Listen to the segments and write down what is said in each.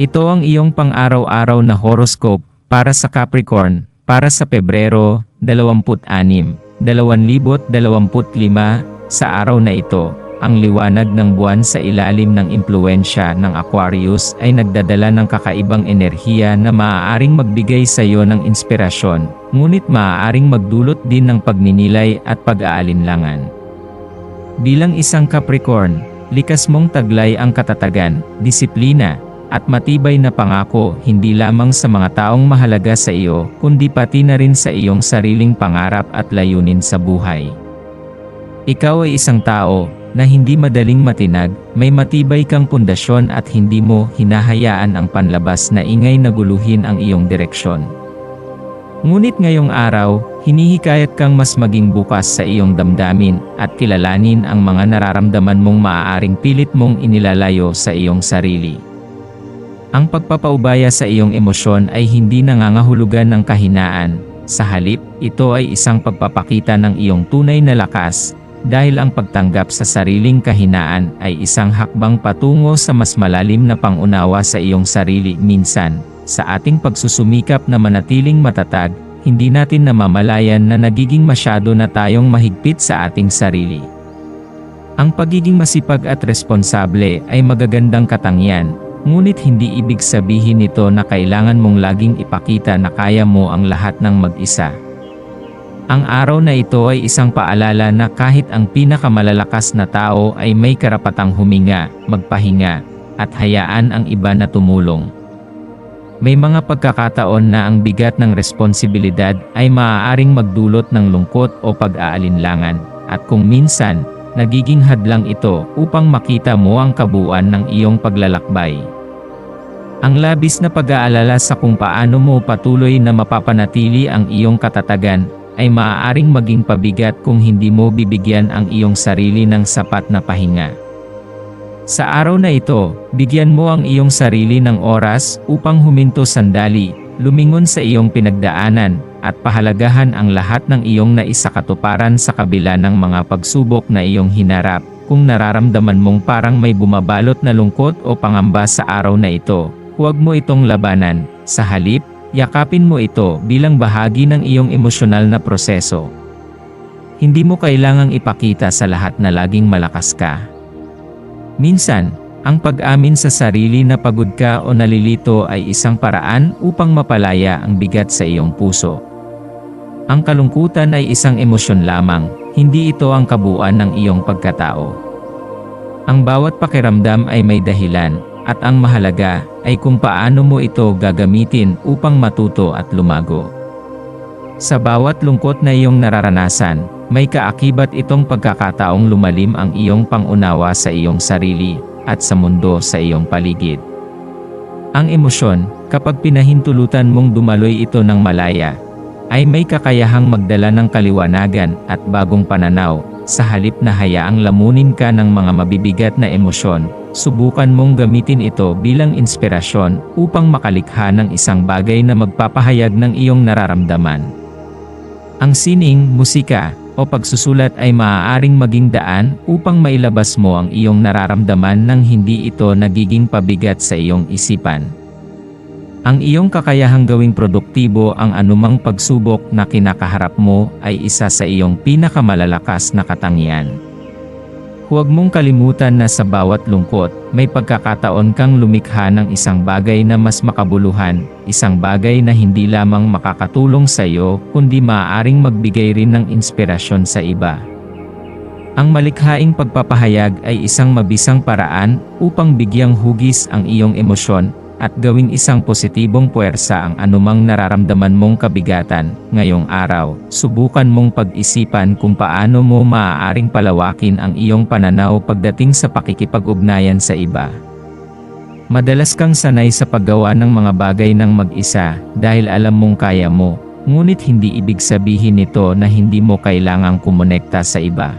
Ito ang iyong pang-araw-araw na horoscope para sa Capricorn para sa Pebrero 26, 2025 sa araw na ito. Ang liwanag ng buwan sa ilalim ng impluensya ng Aquarius ay nagdadala ng kakaibang enerhiya na maaaring magbigay sa iyo ng inspirasyon, ngunit maaaring magdulot din ng pagninilay at pag-aalinlangan. Bilang isang Capricorn, likas mong taglay ang katatagan, disiplina, at matibay na pangako hindi lamang sa mga taong mahalaga sa iyo, kundi pati na rin sa iyong sariling pangarap at layunin sa buhay. Ikaw ay isang tao na hindi madaling matinag, may matibay kang pundasyon at hindi mo hinahayaan ang panlabas na ingay na guluhin ang iyong direksyon. Ngunit ngayong araw, hinihikayat kang mas maging bukas sa iyong damdamin at kilalanin ang mga nararamdaman mong maaaring pilit mong inilalayo sa iyong sarili. Ang pagpapaubaya sa iyong emosyon ay hindi nangangahulugan ng kahinaan. Sa halip, ito ay isang pagpapakita ng iyong tunay na lakas, dahil ang pagtanggap sa sariling kahinaan ay isang hakbang patungo sa mas malalim na pangunawa sa iyong sarili. Minsan, sa ating pagsusumikap na manatiling matatag, hindi natin namamalayan na nagiging masyado na tayong mahigpit sa ating sarili. Ang pagiging masipag at responsable ay magagandang katangian, Ngunit hindi ibig sabihin nito na kailangan mong laging ipakita na kaya mo ang lahat ng mag-isa. Ang araw na ito ay isang paalala na kahit ang pinakamalalakas na tao ay may karapatang huminga, magpahinga, at hayaan ang iba na tumulong. May mga pagkakataon na ang bigat ng responsibilidad ay maaaring magdulot ng lungkot o pag-aalinlangan, at kung minsan, nagiging hadlang ito upang makita mo ang kabuuan ng iyong paglalakbay. Ang labis na pag-aalala sa kung paano mo patuloy na mapapanatili ang iyong katatagan, ay maaaring maging pabigat kung hindi mo bibigyan ang iyong sarili ng sapat na pahinga. Sa araw na ito, bigyan mo ang iyong sarili ng oras upang huminto sandali, lumingon sa iyong pinagdaanan, at pahalagahan ang lahat ng iyong naisakatuparan sa kabila ng mga pagsubok na iyong hinarap. Kung nararamdaman mong parang may bumabalot na lungkot o pangamba sa araw na ito, huwag mo itong labanan. Sa halip, yakapin mo ito bilang bahagi ng iyong emosyonal na proseso. Hindi mo kailangang ipakita sa lahat na laging malakas ka. Minsan, ang pag-amin sa sarili na pagod ka o nalilito ay isang paraan upang mapalaya ang bigat sa iyong puso. Ang kalungkutan ay isang emosyon lamang, hindi ito ang kabuuan ng iyong pagkatao. Ang bawat pakiramdam ay may dahilan, at ang mahalaga ay kung paano mo ito gagamitin upang matuto at lumago. Sa bawat lungkot na iyong nararanasan, may kaakibat itong pagkakataong lumalim ang iyong pangunawa sa iyong sarili at sa mundo sa iyong paligid. Ang emosyon, kapag pinahintulutan mong dumaloy ito ng malaya, ay may kakayahang magdala ng kaliwanagan at bagong pananaw, sa halip na hayaang lamunin ka ng mga mabibigat na emosyon, subukan mong gamitin ito bilang inspirasyon upang makalikha ng isang bagay na magpapahayag ng iyong nararamdaman. Ang sining, musika, o pagsusulat ay maaaring maging daan upang mailabas mo ang iyong nararamdaman nang hindi ito nagiging pabigat sa iyong isipan. Ang iyong kakayahang gawing produktibo ang anumang pagsubok na kinakaharap mo ay isa sa iyong pinakamalalakas na katangian. Huwag mong kalimutan na sa bawat lungkot, may pagkakataon kang lumikha ng isang bagay na mas makabuluhan, isang bagay na hindi lamang makakatulong sa iyo, kundi maaaring magbigay rin ng inspirasyon sa iba. Ang malikhaing pagpapahayag ay isang mabisang paraan upang bigyang hugis ang iyong emosyon at gawing isang positibong puwersa ang anumang nararamdaman mong kabigatan. Ngayong araw, subukan mong pag-isipan kung paano mo maaaring palawakin ang iyong pananaw pagdating sa pakikipag-ugnayan sa iba. Madalas kang sanay sa paggawa ng mga bagay ng mag-isa dahil alam mong kaya mo, ngunit hindi ibig sabihin nito na hindi mo kailangang kumonekta sa iba.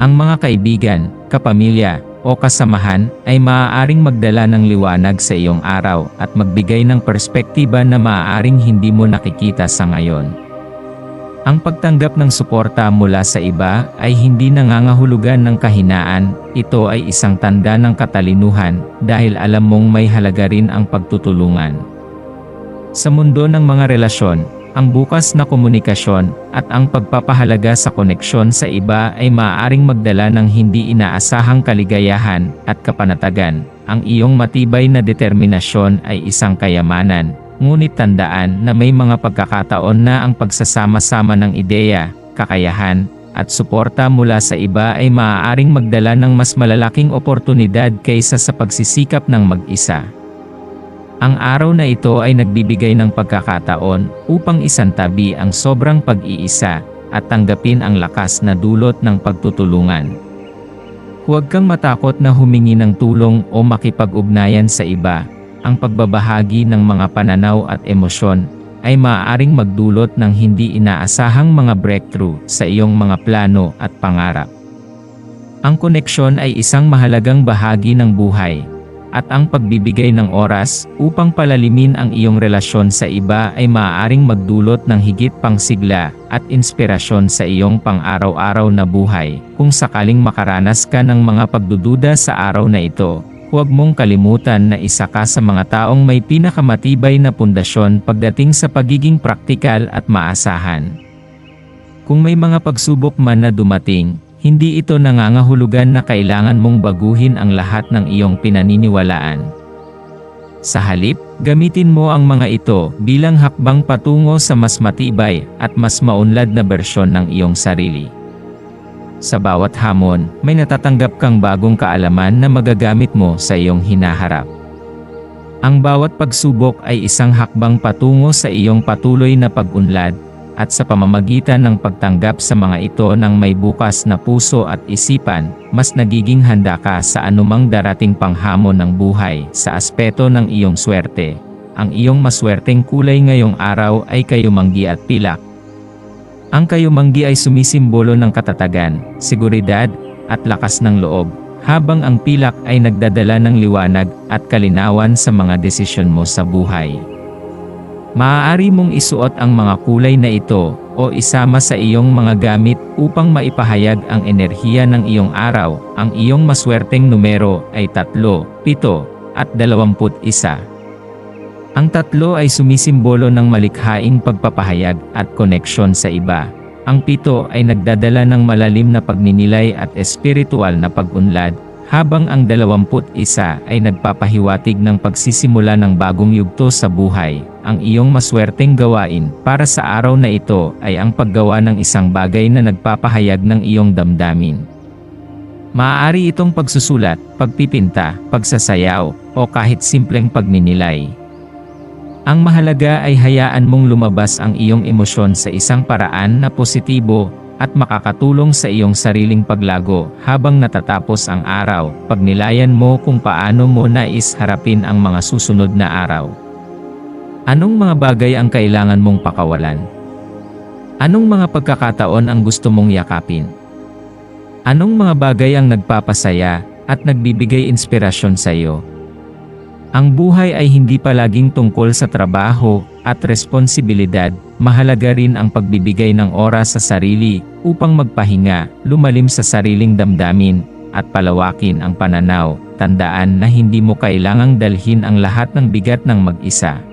Ang mga kaibigan, kapamilya, o kasamahan ay maaaring magdala ng liwanag sa iyong araw at magbigay ng perspektiba na maaaring hindi mo nakikita sa ngayon. Ang pagtanggap ng suporta mula sa iba ay hindi nangangahulugan ng kahinaan, ito ay isang tanda ng katalinuhan dahil alam mong may halaga rin ang pagtutulungan. Sa mundo ng mga relasyon, ang bukas na komunikasyon at ang pagpapahalaga sa koneksyon sa iba ay maaaring magdala ng hindi inaasahang kaligayahan at kapanatagan. Ang iyong matibay na determinasyon ay isang kayamanan, ngunit tandaan na may mga pagkakataon na ang pagsasama-sama ng ideya, kakayahan, at suporta mula sa iba ay maaaring magdala ng mas malalaking oportunidad kaysa sa pagsisikap ng mag-isa. Ang araw na ito ay nagbibigay ng pagkakataon upang isantabi ang sobrang pag-iisa at tanggapin ang lakas na dulot ng pagtutulungan. Huwag kang matakot na humingi ng tulong o makipag-ugnayan sa iba. Ang pagbabahagi ng mga pananaw at emosyon ay maaaring magdulot ng hindi inaasahang mga breakthrough sa iyong mga plano at pangarap. Ang koneksyon ay isang mahalagang bahagi ng buhay at ang pagbibigay ng oras upang palalimin ang iyong relasyon sa iba ay maaaring magdulot ng higit pang sigla at inspirasyon sa iyong pang-araw-araw na buhay. Kung sakaling makaranas ka ng mga pagdududa sa araw na ito, huwag mong kalimutan na isa ka sa mga taong may pinakamatibay na pundasyon pagdating sa pagiging praktikal at maasahan. Kung may mga pagsubok man na dumating, hindi ito nangangahulugan na kailangan mong baguhin ang lahat ng iyong pinaniniwalaan. Sa halip, gamitin mo ang mga ito bilang hakbang patungo sa mas matibay at mas maunlad na bersyon ng iyong sarili. Sa bawat hamon, may natatanggap kang bagong kaalaman na magagamit mo sa iyong hinaharap. Ang bawat pagsubok ay isang hakbang patungo sa iyong patuloy na pag-unlad at sa pamamagitan ng pagtanggap sa mga ito ng may bukas na puso at isipan, mas nagiging handa ka sa anumang darating panghamon ng buhay sa aspeto ng iyong swerte. Ang iyong maswerteng kulay ngayong araw ay kayumanggi at pilak. Ang kayumanggi ay sumisimbolo ng katatagan, seguridad, at lakas ng loob, habang ang pilak ay nagdadala ng liwanag at kalinawan sa mga desisyon mo sa buhay. Maaari mong isuot ang mga kulay na ito o isama sa iyong mga gamit upang maipahayag ang enerhiya ng iyong araw. Ang iyong maswerteng numero ay 3, 7, at 21. Ang tatlo ay sumisimbolo ng malikhaing pagpapahayag at koneksyon sa iba. Ang pito ay nagdadala ng malalim na pagninilay at espiritual na pag-unlad, habang ang 21 ay nagpapahiwatig ng pagsisimula ng bagong yugto sa buhay. Ang iyong maswerteng gawain para sa araw na ito ay ang paggawa ng isang bagay na nagpapahayag ng iyong damdamin. Maaari itong pagsusulat, pagpipinta, pagsasayaw, o kahit simpleng pagninilay. Ang mahalaga ay hayaan mong lumabas ang iyong emosyon sa isang paraan na positibo at makakatulong sa iyong sariling paglago habang natatapos ang araw. Pagnilayan mo kung paano mo nais harapin ang mga susunod na araw. Anong mga bagay ang kailangan mong pakawalan? Anong mga pagkakataon ang gusto mong yakapin? Anong mga bagay ang nagpapasaya at nagbibigay inspirasyon sa iyo? Ang buhay ay hindi palaging tungkol sa trabaho at responsibilidad, mahalaga rin ang pagbibigay ng oras sa sarili upang magpahinga, lumalim sa sariling damdamin, at palawakin ang pananaw. Tandaan na hindi mo kailangang dalhin ang lahat ng bigat ng mag-isa.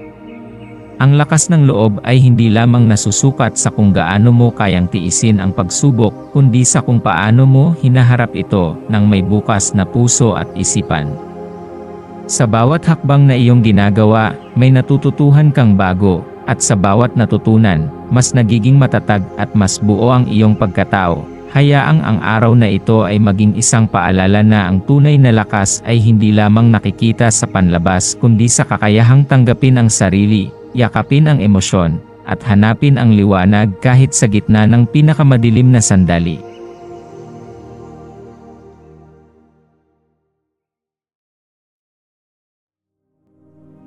Ang lakas ng loob ay hindi lamang nasusukat sa kung gaano mo kayang tiisin ang pagsubok, kundi sa kung paano mo hinaharap ito ng may bukas na puso at isipan. Sa bawat hakbang na iyong ginagawa, may natututuhan kang bago, at sa bawat natutunan, mas nagiging matatag at mas buo ang iyong pagkatao. Hayaang ang araw na ito ay maging isang paalala na ang tunay na lakas ay hindi lamang nakikita sa panlabas kundi sa kakayahang tanggapin ang sarili, yakapin ang emosyon, at hanapin ang liwanag kahit sa gitna ng pinakamadilim na sandali.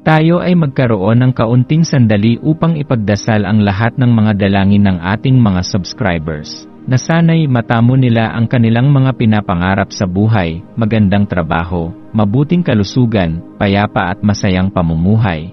Tayo ay magkaroon ng kaunting sandali upang ipagdasal ang lahat ng mga dalangin ng ating mga subscribers, na sana'y matamo nila ang kanilang mga pinapangarap sa buhay, magandang trabaho, mabuting kalusugan, payapa at masayang pamumuhay,